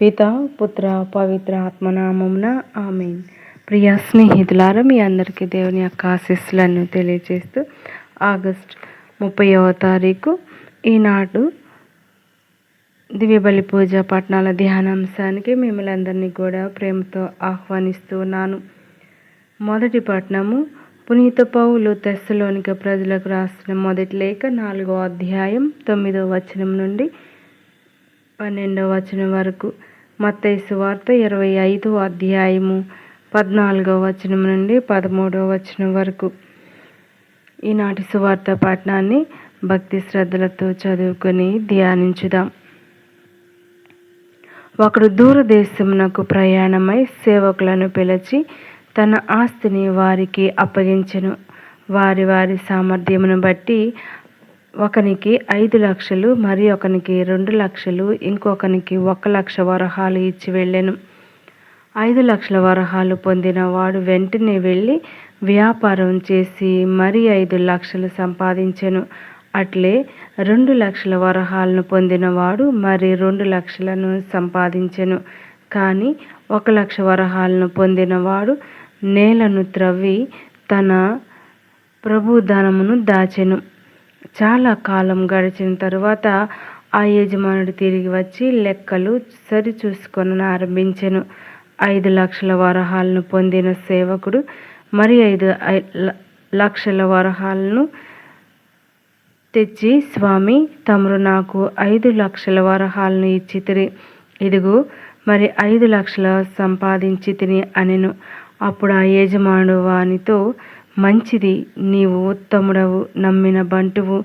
పిత పుత్ర పవిత్ర ఆత్మనామమున ఆమెన్. ప్రియ స్నేహితులారా మీ అందరికీ దేవుని యొక్క ఆశీస్సులను తెలియజేస్తూ ఆగస్ట్ ముప్పైవ తారీఖు ఈనాడు దివ్యబలి పూజ పట్టణాల ధ్యానాంశానికి మిమ్మల్ని అందరినీ కూడా ప్రేమతో ఆహ్వానిస్తూ ఉన్నాను. మొదటి పట్టణము పునీత పౌలు తెస్సలోనిక ప్రజలకు రాసిన మొదటి లేఖ నాలుగో అధ్యాయం తొమ్మిదో వచనం నుండి పన్నెండవ వచనం వరకు. మత్తైసు వార్త ఇరవై ఐదో అధ్యాయము పద్నాలుగవ వచనం నుండి పదమూడవ వచనం వరకు. ఈనాటి సువార్త పట్టణాన్ని భక్తి శ్రద్ధలతో చదువుకొని ధ్యానించుదాం. ఒకడు దూరదేశమునకు ప్రయాణమై సేవకులను పిలిచి తన ఆస్తిని వారికి అప్పగించెను. వారి వారి సామర్థ్యమును బట్టి ఒకనికి ఐదు లక్షలు మరి ఒకనికి రెండు లక్షలు ఇంకొకనికి ఒక లక్ష వరహాలు ఇచ్చి వెళ్ళాను. ఐదు లక్షల వరహాలు పొందిన వాడు వెంటనే వెళ్ళి వ్యాపారం చేసి మరి ఐదు లక్షలు సంపాదించెను. అట్లే రెండు లక్షల వరహాలను పొందినవాడు మరి రెండు లక్షలను సంపాదించెను. కానీ ఒక లక్ష వరహాలను పొందినవాడు నేలను త్రవ్వి తన ప్రభుధనమును దాచెను. చాలా కాలం గడిచిన తరువాత ఆ యజమానుడు తిరిగి వచ్చి లెక్కలు సరి చూసుకొని ఆరంభించెను. ఐదు లక్షల వరహాలను పొందిన సేవకుడు మరి ఐదు లక్షల వరహాలను తెచ్చి స్వామి తమరు నాకు ఐదు లక్షల వరహాలను ఇచ్చి తిరి ఇదిగో మరి ఐదు లక్షల సంపాదించి తిని అనెను. అప్పుడు ఆ యజమానుడు వానితో మంచిది. నీవు ఉత్తముడవు నమ్మిన బంటువు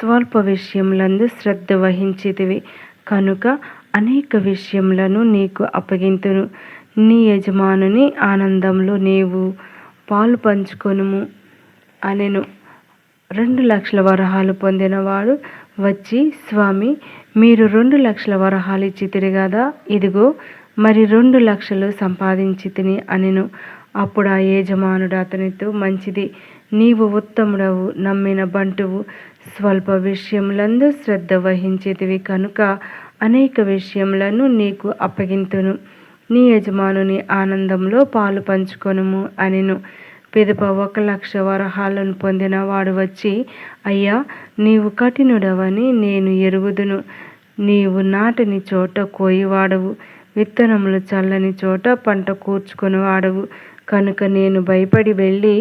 స్వల్ప విషయములందు శ్రద్ధ వహించితివి. కనుక అనేక విషయములను నీకు అప్పగింతును. నీ యజమానుని ఆనందంలో నీవు పాలు పంచుకొనుము అనెను. రెండు లక్షల వరహాలు పొందినవాడు వచ్చి స్వామి మీరు రెండు లక్షల వరహాలు ఇచ్చి తిరిగాదా? ఇదిగో మరి రెండు లక్షలు సంపాదించి తిని అనెను. అప్పుడు ఆ యజమానుడు అతనితో మంచిది నీవు ఉత్తముడవు నమ్మిన బంటువు స్వల్ప విషయములందు శ్రద్ధ వహించేదివి కనుక అనేక విషయములను నీకు అప్పగింతును. నీ యజమానుని ఆనందంలో పాలు పంచుకొనుము అనిను. పిదప ఒక లక్ష వరహాలను పొందిన వాడు వచ్చి అయ్యా నీవు కఠినుడవని నేను ఎరుగుదును. నీవు నాటిని చోట కోయివాడవు విత్తనములు చల్లని చోట పంట కూర్చుకొని వాడవు కనుక నేను భయపడి వెళ్ళి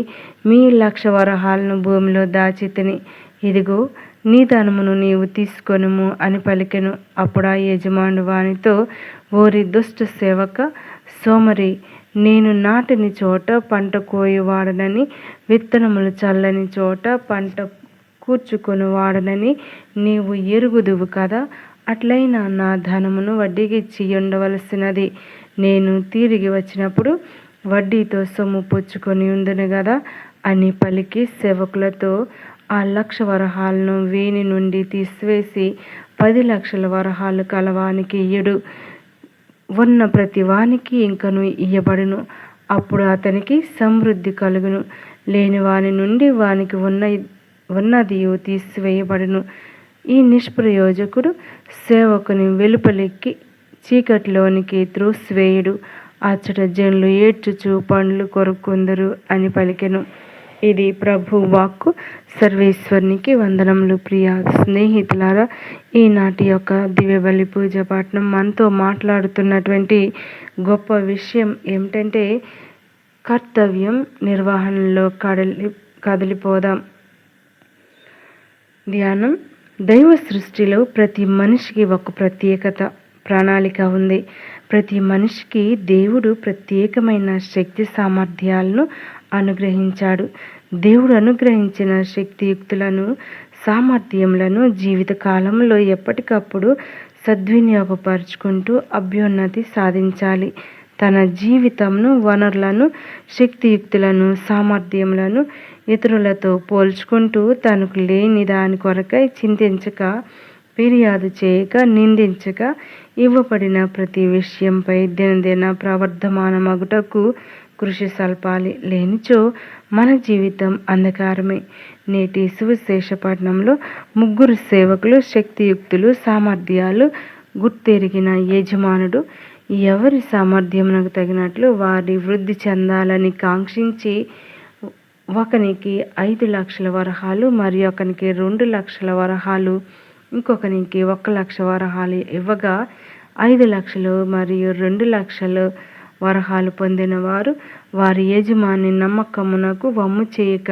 మీ లక్ష వరహాలను భూమిలో దాచితిని ఇదిగో నీ ధనమును నీవు తీసుకొనుము అని పలికెను. అప్పుడు ఆ యజమాను వానితో ఓరి దుష్ట సేవక సోమరి నేను నాటిని చోట పంట కోయువాడనని విత్తనములు చల్లని చోట పంట కూర్చుకొని వాడనని నీవు ఎరుగుదువు కదా. అట్లయినా నా ధనమును వడ్డీకి ఇచ్చి ఉండవలసినది. నేను తిరిగి వచ్చినప్పుడు వడ్డీతో సొమ్ము పుచ్చుకొని ఉందును కదా అని పలికి సేవకులతో ఆ లక్ష వరహాలను వీని నుండి తీసివేసి పది లక్షల వరహాలు కలవానికి ఇయ్యడు. ఉన్న ప్రతి వానికి ఇంకను ఇయ్యబడును. అప్పుడు అతనికి సమృద్ధి కలుగును. లేని వాని నుండి వానికి ఉన్న ఉన్నది తీసివేయబడును. ఈ నిష్ప్రయోజకుడు సేవకుని వెలుపలికి చీకటిలోనికి త్రోసివేయుడు. అచ్చట జనులు ఏడ్చుచు పండ్లు కొరుకుందరు అని పలికెను. ఇది ప్రభు వాక్కు. సర్వేశ్వరునికి వందనములు ప్రియ స్నేహితులారా ఈనాటి యొక్క దివ్యబలి పూజ పాఠనం మనతో మాట్లాడుతున్నటువంటి గొప్ప విషయం ఏమిటంటే కర్తవ్యం నిర్వహణలో కదలి కదిలిపోదాం. ధ్యానం. దైవ సృష్టిలో ప్రతి మనిషికి ఒక ప్రత్యేకత ప్రణాళిక ఉంది. ప్రతి మనిషికి దేవుడు ప్రత్యేకమైన శక్తి సామర్థ్యాలను అనుగ్రహించాడు. దేవుడు అనుగ్రహించిన శక్తియుక్తులను సామర్థ్యములను జీవిత కాలంలో ఎప్పటికప్పుడు సద్వినియోగపరుచుకుంటూ అభ్యున్నతి సాధించాలి. తన జీవితంను వనరులను శక్తియుక్తులను సామర్థ్యములను ఇతరులతో పోల్చుకుంటూ తనకు లేని దాని కొరకై చింతించక ఫిర్యాదు చేయక నిందించక ఇవ్వబడిన ప్రతి విషయంపై దినదిన ప్రవర్ధమానమగుటకు కృషి సల్పాలి. లేనిచో మన జీవితం అంధకారమే. నేటి సువిశేష పట్టణంలో ముగ్గురు సేవకులు శక్తియుక్తులు సామర్థ్యాలు గుర్తెరిగిన యజమానుడు ఎవరి సామర్థ్యమునకు తగినట్లు వారి వృద్ధి చెందాలని కాంక్షించి ఒకనికి ఐదు లక్షల వరహాలు మరి ఒకనికి రెండు లక్షల వరహాలు ఇంకొకనికి ఒక లక్ష వరహాలు ఇవ్వగా ఐదు లక్షలు మరియు రెండు లక్షలు వరహాలు పొందిన వారు వారి యజమాని నమ్మకమునకు వమ్ము చేయక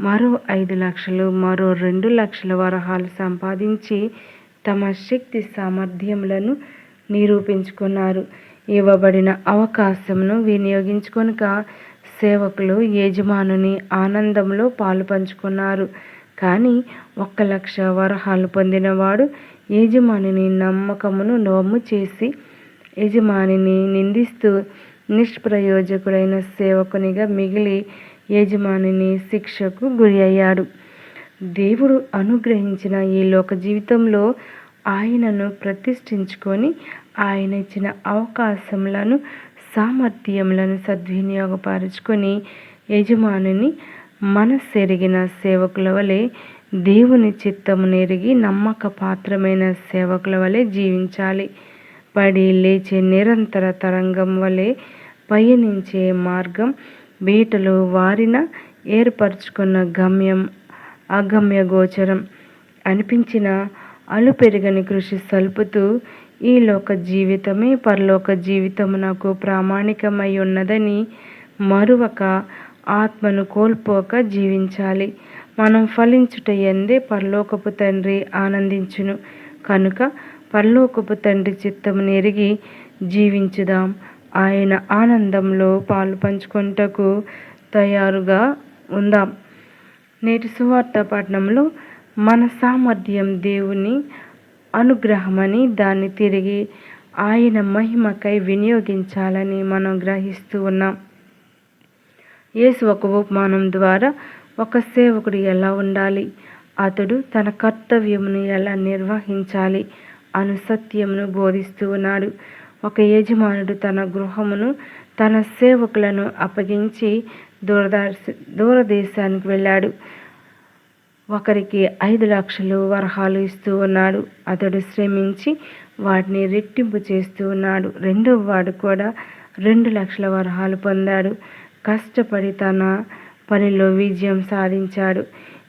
మరో ఐదు లక్షలు మరో రెండు లక్షల వరహాలు సంపాదించి తమ శక్తి సామర్థ్యములను నిరూపించుకున్నారు. ఇవ్వబడిన అవకాశమును వినియోగించుకొనక సేవకులు యజమానుని ఆనందంలో పాలు పంచుకున్నారు కానీ ఒక్క లక్ష వరహాలు పొందినవాడు యజమానిని నమ్మకమును నోము చేసి యజమానిని నిందిస్తూ నిష్ప్రయోజకుడైన సేవకునిగా మిగిలి యజమానిని శిక్షకు గురి అయ్యాడు దేవుడు అనుగ్రహించిన ఈ లోక జీవితంలో ఆయనను ప్రతిష్ఠించుకొని ఆయన ఇచ్చిన అవకాశములను సామర్థ్యములను సద్వినియోగపరుచుకొని యజమానిని మనస్సెరిగిన సేవకుల వలె దేవుని చిత్తము నెరిగి నమ్మక పాత్రమైన సేవకుల వలె జీవించాలి. పడి లేచే నిరంతర తరంగం వలె పయనించే మార్గం బీటలు వారిన ఏర్పరచుకున్న గమ్యం అగమ్య గోచరం. అనిపించిన అలుపెరగని కృషి సల్పుతూ ఈ లోక జీవితమే పరలోక జీవితమునకు ప్రామాణికమై ఉన్నదని మరువక ఆత్మను కోల్పోక జీవించాలి. మనం ఫలించుట ఎందే పరలోకపు తండ్రి ఆనందించును. కనుక పరలోకపు తండ్రి చిత్తమును ఎరిగి జీవించుదాం. ఆయన ఆనందంలో పాలు పంచుకుంటకు తయారుగా ఉందాం. నేటి సువార్త పట్టణంలో మన సామర్థ్యం దేవుని అనుగ్రహమని దాన్ని తిరిగి ఆయన మహిమకై వినియోగించాలని మనం గ్రహిస్తూ ఉన్నాం. యేసు ఒక ఉపమానం ద్వారా ఒక సేవకుడు ఎలా ఉండాలి? అతడు తన కర్తవ్యమును ఎలా నిర్వహించాలి? అను సత్యమును బోధిస్తూ ఉన్నాడు. ఒక యజమానుడు తన గృహమును తన సేవకులను అప్పగించి దూరదర్శ దూరదేశానికి వెళ్ళాడు. ఒకరికి ఐదు లక్షలు వరహాలు ఇస్తూ ఉన్నాడు. అతడు శ్రమించి వాటిని రెట్టింపు చేస్తూ ఉన్నాడు. రెండవ వాడు కూడా రెండు లక్షల వరహాలు పొందాడు. కష్టపడి తన పనిలో విజయం సాధించాడు.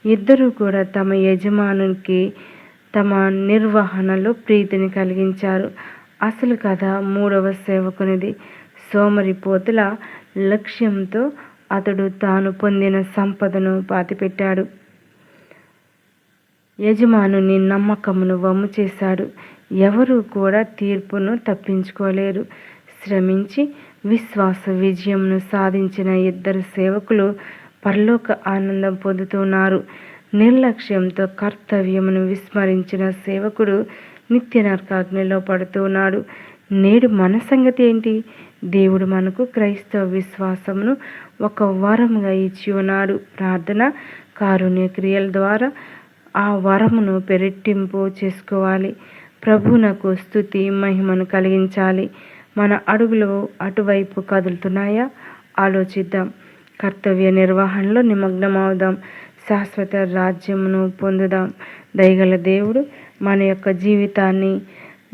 ఇద్దరు కూడా తమ యజమానునికి తమ నిర్వహణలో ప్రీతిని కలిగించారు. అసలు కథ మూడవ సేవకునిది. సోమరిపోతుల లక్ష్యంతో అతడు తాను పొందిన సంపదను పాతిపెట్టాడు. యజమానుని నమ్మకమును వమ్ము చేశాడు. ఎవరు కూడా తీర్పును తప్పించుకోలేరు. శ్రమించి విశ్వాస విజయంను సాధించిన ఇద్దరు సేవకులు పరలోక ఆనందం పొందుతున్నారు. నిర్లక్ష్యంతో కర్తవ్యమును విస్మరించిన సేవకుడు నిత్య నరకాగ్నిలో పడుతున్నాడు. నేడు మన సంగతి ఏంటి? దేవుడు మనకు క్రైస్తవ విశ్వాసమును ఒక వరముగా ఇచ్చి ఉన్నాడు. ప్రార్థన కారుణ్య క్రియల ద్వారా ఆ వరమును పెరెట్టింపు చేసుకోవాలి. ప్రభునకు స్థుతి మహిమను కలిగించాలి. మన అడుగులు అటువైపు కదులుతున్నాయా? ఆలోచిద్దాం. కర్తవ్య నిర్వహణలో నిమగ్నమవుదాం. శాశ్వత రాజ్యమును పొందుదాం. దయగల దేవుడు మన యొక్క జీవితాన్ని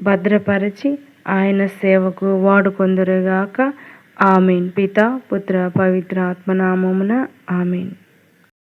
భద్రపరిచి ఆయన సేవకు వాడుకొందరుగాక. ఆమెన్. పిత పుత్ర పవిత్ర ఆత్మనామమున ఆమెన్.